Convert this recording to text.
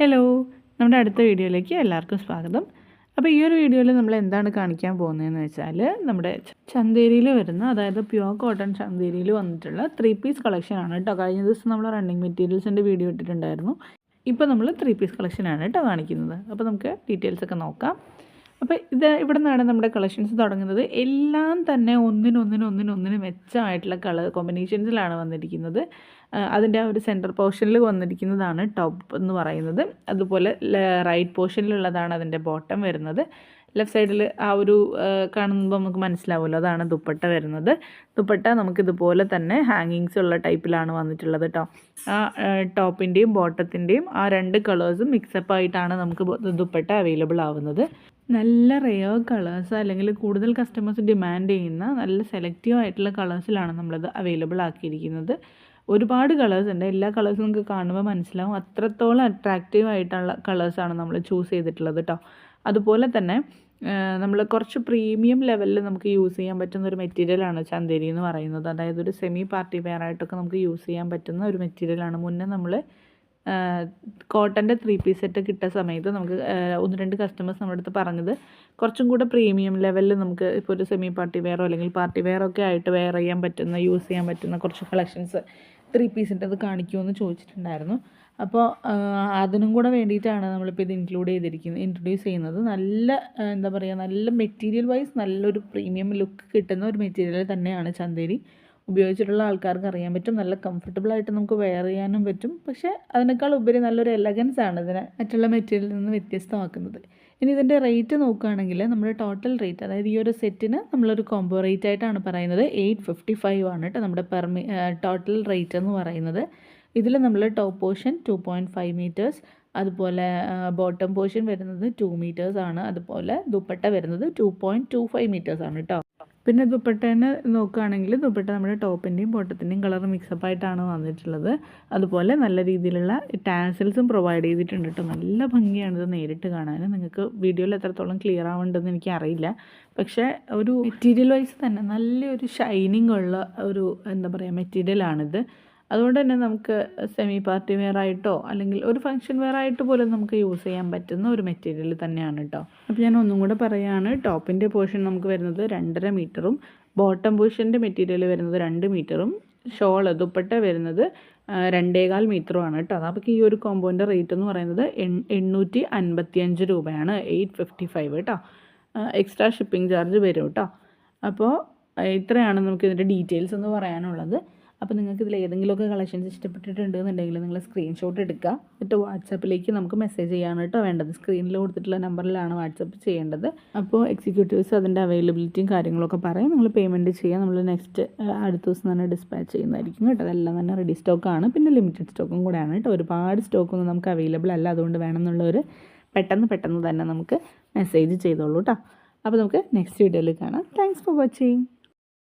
Hello നമ്മുടെ അടുത്ത വീഡിയോയിലേക്ക് എല്ലാവർക്കും സ്വാഗതം. അപ്പോൾ ഈ ഒരു വീഡിയോയിൽ നമ്മൾ എന്താണ് കാണിക്കാൻ പോകുന്നതെന്ന് വെച്ചാൽ നമ്മുടെ ചന്തേരിയിൽ വരുന്ന അതായത് പ്യുവർ കോട്ടൺ ചന്തേരിയിൽ വന്നിട്ടുള്ള ത്രീ പീസ് കളക്ഷനാണ് കേട്ടോ. കഴിഞ്ഞ ദിവസം നമ്മൾ റണ്ണിങ് മെറ്റീരിയൽസിന്റെ വീഡിയോ ഇട്ടിട്ടുണ്ടായിരുന്നു. ഇപ്പോൾ നമ്മൾ ത്രീ പീസ് കളക്ഷനാണ് കേട്ടോ കാണിക്കുന്നത്. അപ്പോൾ നമുക്ക് ഡീറ്റെയിൽസ് ഒക്കെ നോക്കാം. അപ്പോൾ ഇത് ഇവിടെ നിന്നാണ് നമ്മുടെ കളക്ഷൻസ് തുടങ്ങുന്നത്. എല്ലാം തന്നെ ഒന്നിനൊന്നിനൊന്നിനൊന്നിന് ഒന്നിനൊന്നിനും മെച്ചമായിട്ടുള്ള കളർ കോമ്പിനേഷൻസിലാണ് വന്നിരിക്കുന്നത്. അതിന്റെ ആ ഒരു സെന്റർ പോർഷനിൽ വന്നിരിക്കുന്നതാണ് ടോപ്പ് എന്ന് പറയുന്നത്. അതുപോലെ റൈറ്റ് പോർഷനിലുള്ളതാണ് അതിന്റെ ബോട്ടം വരുന്നത്. ലെഫ്റ്റ് സൈഡിൽ ആ ഒരു കാണുമ്പോൾ നമുക്ക് മനസ്സിലാവുമല്ലോ അതാണ് ദുപ്പട്ട വരുന്നത്. ദുപ്പട്ട നമുക്കിതുപോലെ തന്നെ ഹാങ്ങിങ്സ് ഉള്ള ടൈപ്പിലാണ് വന്നിട്ടുള്ളത് കേട്ടോ ആ ടോപ്പിന്റെയും ബോട്ടത്തിന്റെയും ആ രണ്ട് കളേഴ്സും മിക്സപ്പ് ആയിട്ടാണ് നമുക്ക് ദുപ്പട്ട അവൈലബിൾ ആവുന്നത്. നല്ല റെയർ കളേഴ്സ് അല്ലെങ്കിൽ കൂടുതൽ കസ്റ്റമേഴ്സ് ഡിമാൻഡ് ചെയ്യുന്ന നല്ല സെലക്റ്റീവ് ആയിട്ടുള്ള കളേഴ്സിലാണ് നമ്മളത് അവൈലബിൾ ആക്കിയിരിക്കുന്നത്. ഒരുപാട് കളേഴ്സ് ഉണ്ട്. എല്ലാ കളേഴ്സും നമുക്ക് കാണുമ്പോൾ മനസ്സിലാവും. അത്രത്തോളം അട്രാക്റ്റീവ് ആയിട്ടുള്ള കളേഴ്സാണ് നമ്മൾ ചൂസ് ചെയ്തിട്ടുള്ളത് കേട്ടോ അതുപോലെ തന്നെ നമ്മൾ കുറച്ച് പ്രീമിയം ലെവലിൽ നമുക്ക് യൂസ് ചെയ്യാൻ പറ്റുന്ന ഒരു മെറ്റീരിയലാണ് ചന്തേരി എന്ന് പറയുന്നത്. അതായത് ഒരു സെമി പാർട്ടി വെയർ ആയിട്ടൊക്കെ നമുക്ക് യൂസ് ചെയ്യാൻ പറ്റുന്ന ഒരു മെറ്റീരിയലാണ് മുന്നേ നമ്മൾ കോട്ടന്റെ ത്രീ പീസ് സെറ്റ് കിട്ടിയ സമയത്ത് നമുക്ക് ഒന്ന് രണ്ട് കസ്റ്റമേഴ്സ് നമ്മുടെ അടുത്ത് പറഞ്ഞത്. കുറച്ചും കൂടെ പ്രീമിയം ലെവലിൽ നമുക്ക് ഇപ്പോൾ ഒരു സെമി പാർട്ടി വെയറോ അല്ലെങ്കിൽ പാർട്ടി വെയറോ ഒക്കെ ആയിട്ട് വെയർ ചെയ്യാൻ പറ്റുന്ന യൂസ് ചെയ്യാൻ പറ്റുന്ന കുറച്ച് കളക്ഷൻസ് ത്രീ പീസിന്റെ അത് കാണിക്കുമെന്ന് ചോദിച്ചിട്ടുണ്ടായിരുന്നു. അപ്പോൾ അതിനും കൂടെ വേണ്ടിയിട്ടാണ് നമ്മളിപ്പോൾ ഇത് ഇൻക്ലൂഡ് ചെയ്തിരിക്കുന്നത് ഇൻട്രൊഡ്യൂസ് ചെയ്യുന്നത്. നല്ല എന്താ പറയുക നല്ല മെറ്റീരിയൽ വൈസ് നല്ലൊരു പ്രീമിയം ലുക്ക് കിട്ടുന്ന ഒരു മെറ്റീരിയൽ തന്നെയാണ് ചന്തേരി ഉപയോഗിച്ചിട്ടുള്ള ആൾക്കാർക്ക് അറിയാൻ പറ്റും. നല്ല കംഫർട്ടബിൾ ആയിട്ട് നമുക്ക് വെയർ ചെയ്യാനും പറ്റും. പക്ഷേ അതിനേക്കാൾ ഉപരി നല്ലൊരു എലഗൻസ് ആണ് ഇതിനെ മറ്റുള്ള മെറ്റീരിയലിൽ നിന്ന് വ്യത്യസ്തമാക്കുന്നത്. ഇനി ഇതിന്റെ റേറ്റ് നോക്കുകയാണെങ്കിൽ നമ്മുടെ ടോട്ടൽ റേറ്റ് അതായത് ഈ ഒരു സെറ്റിന് നമ്മളൊരു കോംബോ റേറ്റ് ആയിട്ടാണ് പറയുന്നത്. എയ്റ്റ് ഫിഫ്റ്റി ഫൈവ് ആണ് കേട്ടോ നമ്മുടെ പെർമി ടോട്ടൽ റേറ്റ് എന്ന് പറയുന്നത്. ഇതിൽ നമ്മൾ top portion two point five meters അതുപോലെ ബോട്ടം പോർഷൻ വരുന്നത് ടു മീറ്റേഴ്സ് ആണ്. അതുപോലെ ദുപ്പട്ട വരുന്നത് two point two five meters ആണ് കേട്ടോ. പിന്നെ ദുപ്പട്ടേനെ നോക്കുകയാണെങ്കിൽ ദുപ്പട്ട നമ്മുടെ ടോപ്പിന്റെയും ബോട്ടത്തിന്റെയും കളർ മിക്സപ്പ് ആയിട്ടാണ് വന്നിട്ടുള്ളത്. അതുപോലെ നല്ല രീതിയിലുള്ള ടാസൽസും പ്രൊവൈഡ് ചെയ്തിട്ടുണ്ട് കേട്ടോ. നല്ല ഭംഗിയാണ് ഇത് നേരിട്ട് കാണാൻ. നിങ്ങൾക്ക് വീഡിയോയിൽ എത്രത്തോളം ക്ലിയർ ആവേണ്ടതെന്ന് എനിക്കറിയില്ല പക്ഷേ ഒരു മെറ്റീരിയൽ വൈസ് തന്നെ നല്ലൊരു ഷൈനിങ് ഉള്ള ഒരു എന്താ പറയുക മെറ്റീരിയലാണിത് അതുകൊണ്ട് തന്നെ നമുക്ക് സെമി പാർട്ടി വെയർ ആയിട്ടോ അല്ലെങ്കിൽ ഒരു ഫംഗ്ഷൻ വെയർ ആയിട്ട് പോലും നമുക്ക് യൂസ് ചെയ്യാൻ പറ്റുന്ന ഒരു മെറ്റീരിയൽ തന്നെയാണ് കേട്ടോ അപ്പോൾ ഞാൻ ഒന്നും കൂടെ പറയുകയാണ് ടോപ്പിന്റെ പോർഷൻ നമുക്ക് വരുന്നത് രണ്ടര മീറ്ററും ബോട്ടം പോർഷന്റെ മെറ്റീരിയൽ വരുന്നത് രണ്ട് മീറ്ററും ഷോൾ ദുപ്പട്ട വരുന്നത് രണ്ടേകാൽ മീറ്ററുമാണ് കേട്ടോ അപ്പോൾ ഈ ഒരു കോമ്പോന്റെ റേറ്റ് എന്ന് പറയുന്നത് എണ്ണൂറ്റി അൻപത്തിയഞ്ച് രൂപയാണ് എയ്റ്റ് ഫിഫ്റ്റി ഫൈവ് കേട്ടോ എക്സ്ട്രാ ഷിപ്പിംഗ് ചാർജ് വരും കേട്ടോ അപ്പോൾ ഇത്രയാണ് നമുക്ക് ഇതിന്റെ ഡീറ്റെയിൽസ് എന്ന് പറയാനുള്ളത്. അപ്പോൾ നിങ്ങൾക്ക് ഇതിൽ ഏതെങ്കിലുമൊക്കെ കളക്ഷൻസ് ഇഷ്ടപ്പെട്ടിട്ടുണ്ടെന്നുണ്ടെങ്കിൽ നിങ്ങൾ സ്ക്രീൻഷോട്ട് എടുക്കുക എന്നിട്ട് വാട്സാപ്പിലേക്ക് നമുക്ക് മെസ്സേജ് ചെയ്യാണ് കേട്ടോ വേണ്ടത്. സ്ക്രീനിൽ കൊടുത്തിട്ടുള്ള നമ്പറിലാണ് വാട്സപ്പ് ചെയ്യേണ്ടത്. അപ്പോൾ എക്സിക്യൂട്ടീവ്സ് അതിന്റെ അവൈലബിലിറ്റിയും കാര്യങ്ങളൊക്കെ പറയും. നിങ്ങൾ പേയ്മെന്റ് ചെയ്യുക. നമ്മൾ നെക്സ്റ്റ് അടുത്ത ദിവസം തന്നെ ഡിസ്പാച്ച് ചെയ്യുന്നതായിരിക്കും കേട്ടോ. അതെല്ലാം തന്നെ റെഡി സ്റ്റോക്കാണ് പിന്നെ ലിമിറ്റഡ് സ്റ്റോക്കും കൂടെയാണ് കേട്ടോ ഒരുപാട് സ്റ്റോക്കൊന്നും നമുക്ക് അവൈലബിൾ അല്ല. അതുകൊണ്ട് വേണമെന്നുള്ളവർ പെട്ടെന്ന് പെട്ടെന്ന് തന്നെ നമുക്ക് മെസ്സേജ് ചെയ്തോളൂ കേട്ടോ അപ്പോൾ നമുക്ക് നെക്സ്റ്റ് വീഡിയോയിൽ കാണാം. Thanks for watching